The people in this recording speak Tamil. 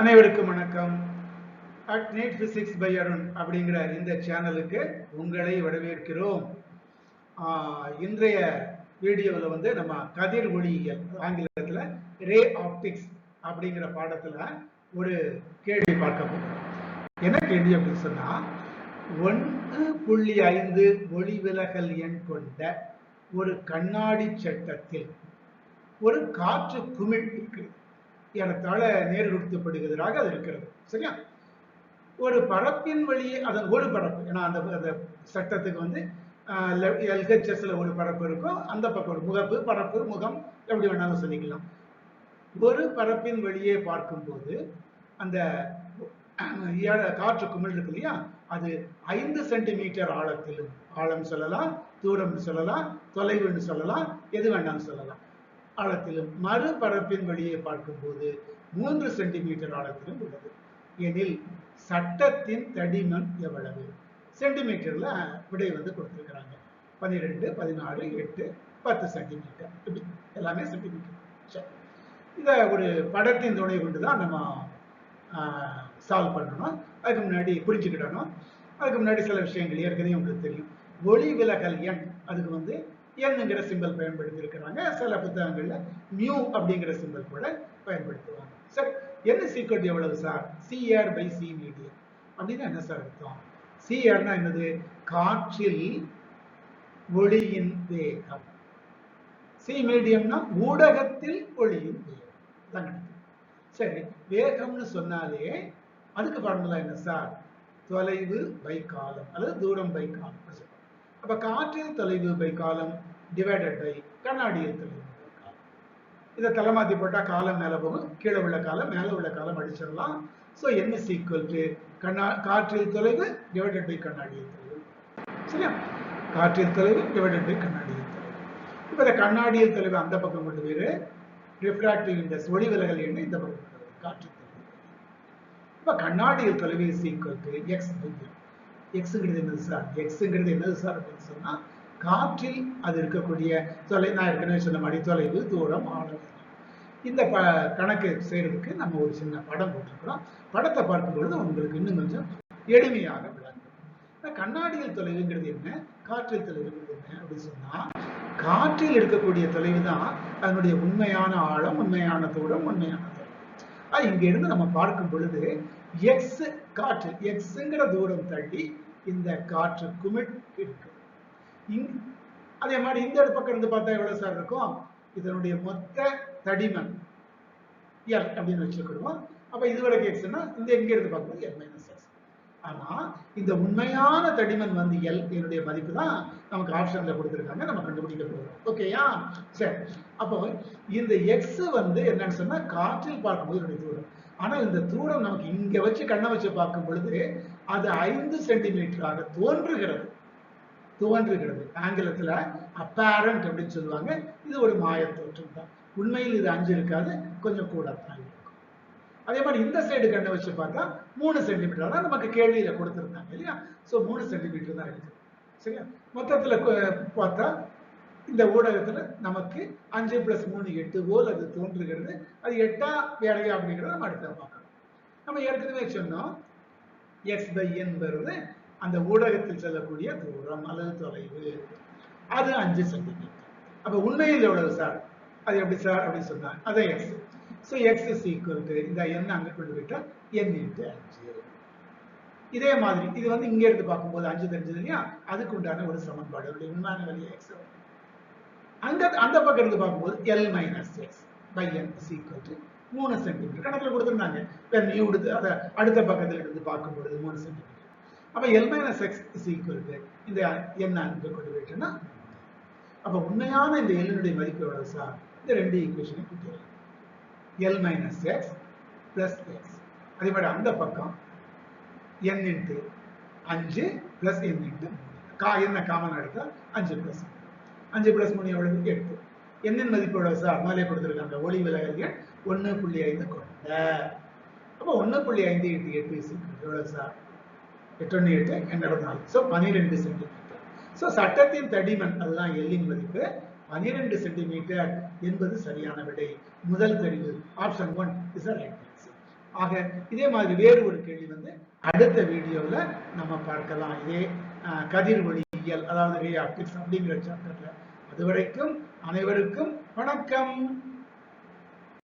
அனைவருக்கும் வணக்கம். At NEET physics by Arun அப்படிங்கிற இந்த சேனலுக்கு உங்களை வரவேற்கிறோம். இன்றைய வீடியோவில் வந்து நம்ம கதிர் ஒளியியல் ஆங்கிலத்தில் ரே ஆப்டிக்ஸ் அப்படிங்கிற பாடத்தில் ஒரு கேள்வி பார்க்க போகிறோம் என்ன கேள்வி அப்படின்னு சொன்னால் ஒன்று புள்ளி ஐந்து ஒளி விலகல் எண் கொண்ட ஒரு கண்ணாடி சட்டத்தில் ஒரு காற்று குமிழ் இருக்கிறது. ஏறத்தாழ நேரிடுத்தப்படுகிறதாக அது இருக்கிறது. சரியா? ஒரு பரப்பின் வழியே அதன் ஒரு பரப்பு. ஏன்னா அந்த அந்த சட்டத்துக்கு வந்து எல்ஹெச்எஸ்ல ஒரு பரப்பு இருக்கும் அந்த பக்கம் ஒரு முகப்பு பரப்பு முகம் எப்படி வேணாலும் சொல்லிக்கலாம். ஒரு பரப்பின் வழியே பார்க்கும்போது அந்த காற்று குமிழ் இருக்கு இல்லையா? அது ஐந்து சென்டிமீட்டர் ஆழத்திலும் ஆழம் சொல்லலாம் தூரம்னு சொல்லலாம் தொலைவுன்னு சொல்லலாம் எது வேணாலும் சொல்லலாம். ஆழத்திலும் மறுபரப்பின் வழியே பார்க்கும்போது மூன்று சென்டிமீட்டர் ஆழத்திலும் உள்ளது. எனில் சட்டத்தின் தடிமன் எவ்வளவு? சென்டிமீட்டர்ல விடை வந்து கொடுத்திருக்கிறாங்க. பன்னிரெண்டு பதினாறு எட்டு பத்து சென்டிமீட்டர் இப்படி எல்லாமே சென்டிமீட்டர் சரி. இதை ஒரு படத்தின் துணை கொண்டு தான் நம்ம சால்வ் பண்ணணும். அதுக்கு முன்னாடி புரிஞ்சுக்கிடணும். அதுக்கு முன்னாடி சில விஷயங்கள் ஏற்கனவே உங்களுக்கு தெரியும். ஒளி விலகல் எண் அதுக்கு வந்து என்னங்கிற சிம்பல் பயன்படுத்தி இருக்கிறாங்க சில புத்தகங்கள்ல மியூ அப்படிங்கிற சிம்பல் கூட பயன்படுத்துவாங்க. சரி என்ன சீக்வெண்ட் எவ்வளவு sir CR by C medium அப்படின்னா என்ன சார் அர்த்தம்? சிஆர்னா என்னது? காற்றில் ஒளியின் வேகம். சி மீடியம்னா ஊடகத்தில் ஒளியின் வேகம். சரி வேகம்னு சொன்னாலே அதுக்கு ஃபார்முலா என்ன சார் தொலைவு பை காலம் அல்லது தூரம் பை காலம் அப்ப காற்றில் தொலைவு பை காலம் டிவைடட் பை கண்ணாடி தொலைவு இதை தலைமாத்தி போட்டால் காலம் மேலே போகும். கீழே உள்ள காலம் மேலே உள்ள காலம் அடிச்சிடலாம். ஸோ என்ன சீக்குவல் டு கண்ணா காற்றில் தொலைவு டிவைடட் பை கண்ணாடி தொலைவு. சரியா? காற்றில் தொலைவு டிவைடட் பை கண்ணாடி தொலைவு. இப்போ இந்த கண்ணாடியில் தொலைவு அந்த பக்கம் கொண்டு போயிரு. ரிஃப்ராக்டிவ் இண்டஸ் ஒளி விலகல் எண்ணு இந்த பக்கம் கொண்டு போயிரு காற்றில் தொலைவு. இப்போ கண்ணாடியில் தொலைவு சீக்குவல் டு எக்ஸ் பை எக்ஸுங்கிறது என்னது சார் எக்ஸுங்கிறது என்னது சார் அப்படின்னு சொன்னால் காற்றில் அது இருக்கக்கூடிய தொலை நான் ஏற்கனவே சொன்ன மாதிரி தொலைவு தூரம் ஆழம். இந்த ப கணக்கு செய்யறதுக்கு நம்ம ஒரு சின்ன படம் போட்டிருக்கிறோம். படத்தை பார்க்கும் பொழுது உங்களுக்கு இன்னும் கொஞ்சம் எளிமையாக விளங்கும். கண்ணாடியில் தொலைவுங்கிறது என்ன? காற்றில் தொலைவுங்கிறது என்ன அப்படின்னு சொன்னா காற்றில் இருக்கக்கூடிய தொலைவு தான் அதனுடைய உண்மையான ஆழம் உண்மையான தூரம் உண்மையான தொலைவு. அது இங்க இருந்து நம்ம பார்க்கும் பொழுது எக்ஸ் காற்று எக்ஸுங்கிற தூரம் தள்ளி இந்த காற்று குமிழ் இருக்கு இங் அதே மாதிரி இந்த பக்கம் இருந்து பார்த்தா எவ்வளவு சார் இருக்கும்? இதனுடைய மொத்த தடிமன். எல் அப்படின்னு வச்சுக்கிடுவோம். அப்ப இது வரைக்கும் எக்ஸ்னா இந்த எங்க இருந்து பார்க்கும்போது எல் மைனஸ் எக்ஸ் ஆனா இந்த உண்மையான தடிமன் வந்து எல் என்னுடைய மதிப்பு தான் நமக்கு ஆப்ஷன்ல கொடுத்துருக்காங்க. நம்ம கண்டுபிடிக்க போறோம். ஓகேயா சரி. அப்போ இந்த எக்ஸ் வந்து என்னன்னு சொன்னா காற்றில் பார்க்கும்போது என்னுடைய தூரம். ஆனா இந்த தூரம் நமக்கு இங்க வச்சு கண்ணை வச்சு பார்க்கும் பொழுது அது ஐந்து சென்டிமீட்டராக தோன்றுகிறது. தோன்றுகிறது. ஆங்கிலத்துல அப்பேரண்ட் அப்படின்னு சொல்லுவாங்க. இது ஒரு மாய தோற்றம் தான். உண்மையில் இது அஞ்சு இருக்காது கொஞ்சம் கூட தான் இருக்கும். அதே மாதிரி இந்த சைடு கண்ணை வச்சு பார்த்தா மூணு சென்டிமீட்டர் தான் நமக்கு கேள்வியில கொடுத்துருந்தாங்க இல்லையா? ஸோ மூணு சென்டிமீட்டர் தான் இருக்கு சரியா? மொத்தத்துல பார்த்தா இந்த ஊடகத்துல நமக்கு அஞ்சு பிளஸ் மூணு எட்டு போல் அது தோன்றுகிறது. அது எட்டா வேலையா அப்படிங்கிறத நம்ம அடுத்த பார்க்கணும் நம்ம ஏற்கனவே சொன்னோம். எக்ஸ் பை என்பது அந்த ஊடகத்தில் செல்லக்கூடிய தூரம் அல்லது தொலைவு அது அஞ்சு சென்டிமீட்டர் அப்ப உண்மையில் எவ்வளவு சார் அது எப்படி சார் அப்படின்னு சொன்னாங்க அதான் X so X is equal to இந்த எண்ணை அங்க கொண்டு போயிட்டா என் இன்ட்டு அஞ்சு. இதே மாதிரி இது வந்து இங்க இருந்து பார்க்கும்போது அஞ்சு தெரிஞ்சது இல்லையா? அதுக்கு உண்டான ஒரு சமன்பாடு. அதனுடைய உண்மையான வழியை எக்ஸ் அங்க அந்த பக்கம் இருந்து பார்க்கும்போது L minus X by N is equal to மூணு சென்டிமீட்டர் கணக்கில் கொடுத்துருந்தாங்க. இப்போ நீ கொடுத்து அதை அடுத்த பக்கத்துல இருந்து பார்க்கும்போது மூணு சென்டிமீட்டர் அப்போ L minus X is equal to இந்த என் அங்கே கொண்டு போயிட்டேன்னா அப்போ உண்மையான இந்த எல்லினுடைய மதிப்பு எவ்வளவு சார் இந்த ரெண்டு ஈக்குவேஷனை கூட்டிடலாம் L minus X plus X அதே மாதிரி அந்த பக்கம் என் இன்ட்டு அஞ்சு பிளஸ் என் இன்ட்டு கா என்ன காமன் எடுத்தால் அஞ்சு பிளஸ் அஞ்சு பிளஸ் மூணு எவ்வளவு? எட்டு. எண்ணின் மதிப்பு எவ்வளவு சார் மேலே கொடுத்துருக்காங்க ஒளி விலகல் எண் ஒன்று புள்ளி ஐந்து கொண்ட. அப்போ ஒன்று புள்ளி ஐந்து எட்டு எட்டு is எவ்வளவு சார் எட்டு எட்டு எண்ணூறு நாலு ஸோ பன்னிரெண்டு சென்டிமீட்டர் ஸோ சட்டத்தின் தடிமன் அதுதான் எல்லின் மதிப்பு. பன்னிரெண்டு சென்டிமீட்டர் என்பது சரியான விடை. முதல் தெரிவு ஆப்ஷன் ஒன் இஸ் ரைட் ஆக இதே மாதிரி வேறு ஒரு கேள்வி வந்து அடுத்த வீடியோவில் நம்ம பார்க்கலாம். இதே கதிர் ஒளியியல் அதாவது ரே அப்படிங்கிற சாப்டர்ல அதுவரைக்கும் அனைவருக்கும் வணக்கம்.